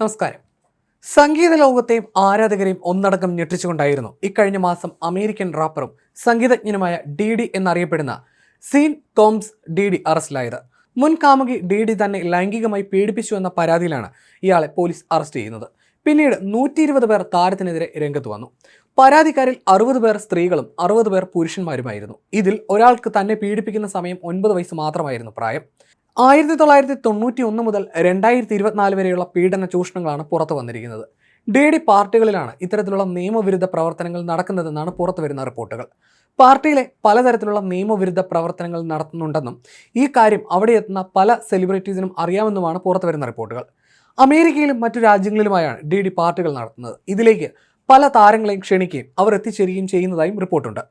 നമസ്കാരം. സംഗീത ലോകത്തെയും ആരാധകരെയും ഒന്നടങ്കം ഞെട്ടിച്ചുകൊണ്ടായിരുന്നു ഇക്കഴിഞ്ഞ മാസം അമേരിക്കൻ റാപ്പറും സംഗീതജ്ഞനുമായ ഡി ഡി എന്നറിയപ്പെടുന്ന സീൻ തോംസ് ഡി ഡി അറസ്റ്റിലായത്. മുൻ കാമുകി ഡി ഡി തന്നെ ലൈംഗികമായി പീഡിപ്പിച്ചു എന്ന പരാതിയിലാണ് ഇയാളെ പോലീസ് അറസ്റ്റ് ചെയ്യുന്നത്. പിന്നീട് നൂറ്റി ഇരുപത് പേർ താരത്തിനെതിരെ രംഗത്ത് വന്നു. പരാതിക്കാരിൽ അറുപത് പേർ സ്ത്രീകളും അറുപത് പേർ പുരുഷന്മാരുമായിരുന്നു. ഇതിൽ ഒരാൾക്ക് തന്നെ പീഡിപ്പിക്കുന്ന സമയം ഒൻപത് വയസ്സ് മാത്രമായിരുന്നു പ്രായം. ആയിരത്തി തൊള്ളായിരത്തി തൊണ്ണൂറ്റി ഒന്ന് മുതൽ രണ്ടായിരത്തി ഇരുപത്തിനാല് വരെയുള്ള പീഡന ചൂഷണങ്ങളാണ് പുറത്തു വന്നിരിക്കുന്നത്. ഡി ഡി പാർട്ടികളിലാണ് ഇത്തരത്തിലുള്ള നിയമവിരുദ്ധ പ്രവർത്തനങ്ങൾ നടക്കുന്നതെന്നാണ് പുറത്തു വരുന്ന റിപ്പോർട്ടുകൾ. പാർട്ടിയിലെ പലതരത്തിലുള്ള നിയമവിരുദ്ധ പ്രവർത്തനങ്ങൾ നടത്തുന്നുണ്ടെന്നും ഈ കാര്യം അവിടെ എത്തുന്ന പല സെലിബ്രിറ്റീസിനും അറിയാമെന്നുമാണ് പുറത്തു വരുന്ന റിപ്പോർട്ടുകൾ. അമേരിക്കയിലും മറ്റു രാജ്യങ്ങളിലുമായാണ് ഡി ഡി പാർട്ടികൾ നടത്തുന്നത്. ഇതിലേക്ക് പല താരങ്ങളെയും ക്ഷണിക്കുകയും അവർ എത്തിച്ചേരുകയും ചെയ്യുന്നതായും റിപ്പോർട്ടുണ്ട്.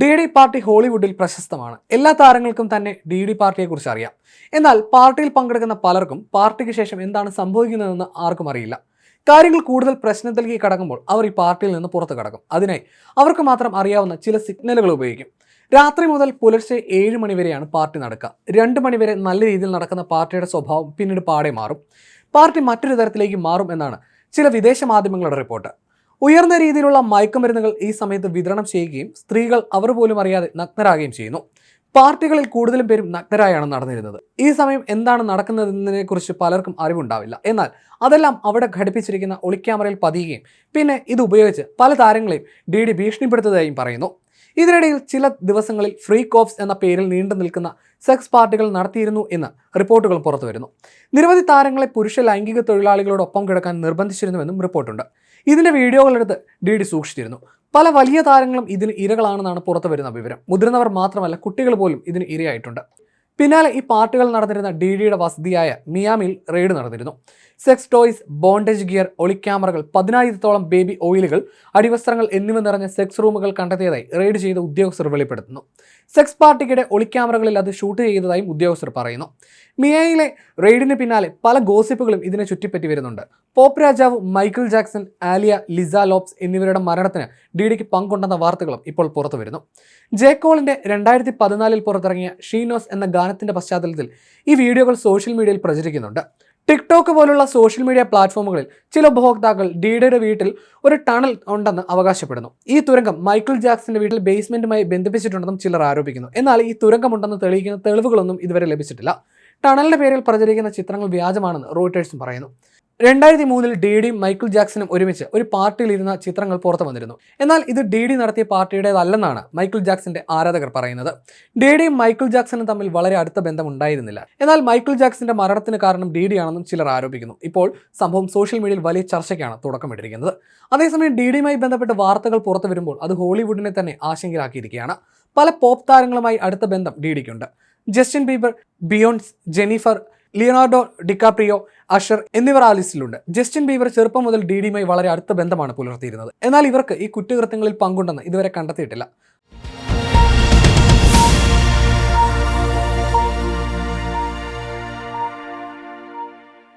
ഡി ഡി പാർട്ടി ഹോളിവുഡിൽ പ്രശസ്തമാണ്. എല്ലാ താരങ്ങൾക്കും തന്നെ ഡി ഡി പാർട്ടിയെക്കുറിച്ച് അറിയാം. എന്നാൽ പാർട്ടിയിൽ പങ്കെടുക്കുന്ന പലർക്കും പാർട്ടിക്ക് ശേഷം എന്താണ് സംഭവിക്കുന്നതെന്ന് ആർക്കും അറിയില്ല. കാര്യങ്ങൾ കൂടുതൽ പ്രശ്നത്തിലേക്ക് കടക്കുമ്പോൾ അവർ ഈ പാർട്ടിയിൽ നിന്ന് പുറത്തു കടക്കും. അതിനായി അവർക്ക് മാത്രം അറിയാവുന്ന ചില സിഗ്നലുകൾ ഉപയോഗിക്കും. രാത്രി മുതൽ പുലർച്ചെ ഏഴ് മണിവരെയാണ് പാർട്ടി നടക്കുക. രണ്ട് മണിവരെ നല്ല രീതിയിൽ നടക്കുന്ന പാർട്ടിയുടെ സ്വഭാവം പിന്നീട് പാടെ മാറും. പാർട്ടി മറ്റൊരു തരത്തിലേക്ക് മാറും എന്നാണ് ചില വിദേശ മാധ്യമങ്ങളുടെ റിപ്പോർട്ട്. ഉയർന്ന രീതിയിലുള്ള മയക്കുമരുന്നുകൾ ഈ സമയത്ത് വിതരണം ചെയ്യുകയും സ്ത്രീകൾ അവർ പോലും അറിയാതെ നഗ്നരാകുകയും ചെയ്യുന്നു. പാർട്ടികളിൽ കൂടുതലും പേരും നഗ്നരായാണ് നടന്നിരുന്നത്. ഈ സമയം എന്താണ് നടക്കുന്നതെന്നതിനെ കുറിച്ച് പലർക്കും അറിവുണ്ടാവില്ല. എന്നാൽ അതെല്ലാം അവിടെ ഘടിപ്പിച്ചിരിക്കുന്ന ഒളിക്യാമറയിൽ പതിയുകയും പിന്നെ ഇത് ഉപയോഗിച്ച് പല താരങ്ങളെയും ഡി ഡി ഭീഷണിപ്പെടുത്തതായും പറയുന്നു. ഇതിനിടയിൽ ചില ദിവസങ്ങളിൽ ഫ്രീ കോപ്സ് എന്ന പേരിൽ നീണ്ടു നിൽക്കുന്ന സെക്സ് പാർട്ടികൾ നടത്തിയിരുന്നു എന്ന് റിപ്പോർട്ടുകൾ പുറത്തുവരുന്നു. നിരവധി താരങ്ങളെ പുരുഷ ലൈംഗിക തൊഴിലാളികളോടൊപ്പം കിടക്കാൻ നിർബന്ധിച്ചിരുന്നുവെന്നും റിപ്പോർട്ടുണ്ട്. ഇതിന്റെ വീഡിയോകളെടുത്ത് ഡി ഡി സൂക്ഷിച്ചിരുന്നു. പല വലിയ താരങ്ങളും ഇതിന് ഇരകളാണെന്നാണ് പുറത്തു വരുന്ന വിവരം. മുതിർന്നവർ മാത്രമല്ല കുട്ടികൾ പോലും ഇതിന് ഇരയായിട്ടുണ്ട്. പിന്നാലെ ഈ പാർട്ടികൾ നടന്നിരുന്ന ഡി ഡിയുടെ വസതിയായ മിയാമിൽ റെയ്ഡ് നടന്നിരുന്നു. സെക്സ് ടോയ്സ് ബോണ്ടേജ് ഗിയർ ഒളിക്യാമറകൾ പതിനായിരത്തോളം ബേബി ഓയിലുകൾ അടിവസ്ത്രങ്ങൾ എന്നിവ നിറഞ്ഞ സെക്സ് റൂമുകൾ കണ്ടെത്തിയതായി റെയ്ഡ് ചെയ്ത ഉദ്യോഗസ്ഥർ വെളിപ്പെടുത്തുന്നു. സെക്സ് പാർട്ടിക്കിടെ ഒളിക്യാമറകളിൽ അത് ഷൂട്ട് ചെയ്തതായും ഉദ്യോഗസ്ഥർ പറയുന്നു. മിയയിലെ റെയ്ഡിന് പിന്നാലെ പല ഗോസിപ്പുകളും ഇതിനെ ചുറ്റിപ്പറ്റി വരുന്നുണ്ട്. പോപ്പ് രാജാവ് Michael Jackson Aaliyah Lisa Lopes എന്നിവരുടെ മരണത്തിന് ഡി ഡിക്ക് പങ്കുണ്ടെന്ന വാർത്തകളും ഇപ്പോൾ പുറത്തു വരുന്നു. ജേക്കോളിന്റെ രണ്ടായിരത്തി പതിനാലിൽ പുറത്തിറങ്ങിയ ഷീനോസ് എന്ന ഗാനത്തിന്റെ പശ്ചാത്തലത്തിൽ ഈ വീഡിയോകൾ സോഷ്യൽ മീഡിയയിൽ പ്രചരിക്കുന്നുണ്ട്. ടിക്ടോക്ക് പോലുള്ള സോഷ്യൽ മീഡിയ പ്ലാറ്റ്ഫോമുകളിൽ ചില ഉപഭോക്താക്കൾ ഡിയുടെ വീട്ടിൽ ഒരു ടണൽ ഉണ്ടെന്ന് അവകാശപ്പെടുന്നു. ഈ തുരങ്കം മൈക്കിൾ ജാക്സന്റെ വീട്ടിൽ ബേസ്മെന്റുമായി ബന്ധിപ്പിച്ചിട്ടുണ്ടെന്നും ചിലർ ആരോപിക്കുന്നു. എന്നാൽ ഈ തുരങ്കമുണ്ടെന്ന് തെളിയിക്കുന്ന തെളിവുകളൊന്നും ഇതുവരെ ലഭിച്ചിട്ടില്ല. ടണലിന്റെ പേരിൽ പ്രചരിക്കുന്ന ചിത്രങ്ങൾ വ്യാജമാണെന്ന് റോയിട്ടേഴ്സും പറയുന്നു. രണ്ടായിരത്തി മൂന്നിൽ ഡി ഡിയും മൈക്കിൾ ജാക്സണും ഒരുമിച്ച് ഒരു പാർട്ടിയിൽ ഇരുന്ന ചിത്രങ്ങൾ പുറത്തു വന്നിരുന്നു. എന്നാൽ ഇത് ഡി ഡി നടത്തിയ പാർട്ടിയുടേതല്ലെന്നാണ് മൈക്കിൾ ജാക്സന്റെ ആരാധകർ പറയുന്നത്. ഡി ഡിയും മൈക്കിൾ ജാക്സണും തമ്മിൽ വളരെ അടുത്ത ബന്ധം ഉണ്ടായിരുന്നില്ല എന്നാൽ മൈക്കിൾ ജാക്സന്റെ മരണത്തിന് കാരണം ഡി ഡി ആണെന്നും ചിലർ ആരോപിക്കുന്നു. ഇപ്പോൾ സംഭവം സോഷ്യൽ മീഡിയയിൽ വലിയ ചർച്ചയ്ക്കാണ് തുടക്കമിട്ടിരിക്കുന്നത്. അതേസമയം ഡി ഡിയുമായി ബന്ധപ്പെട്ട് വാർത്തകൾ പുറത്തു വരുമ്പോൾ അത് ഹോളിവുഡിനെ തന്നെ ആശങ്കയിലാക്കിയിരിക്കുകയാണ്. പല പോപ്പ് താരങ്ങളുമായി അടുത്ത ബന്ധം D ഡിക്കുണ്ട്. Justin Bieber Beyonce Jennifer Leonardo DiCaprio Usher എന്നിവർ ആ ലിസ്റ്റിലുണ്ട്. ജസ്റ്റിൻ ബീവർ ചെറുപ്പം മുതൽ ഡി ഡിയുമായി വളരെ അടുത്ത ബന്ധമാണ് പുലർത്തിയിരുന്നത്. എന്നാൽ ഇവർക്ക് ഈ കുറ്റകൃത്യങ്ങളിൽ പങ്കുണ്ടെന്ന് ഇതുവരെ കണ്ടെത്തിയിട്ടില്ല.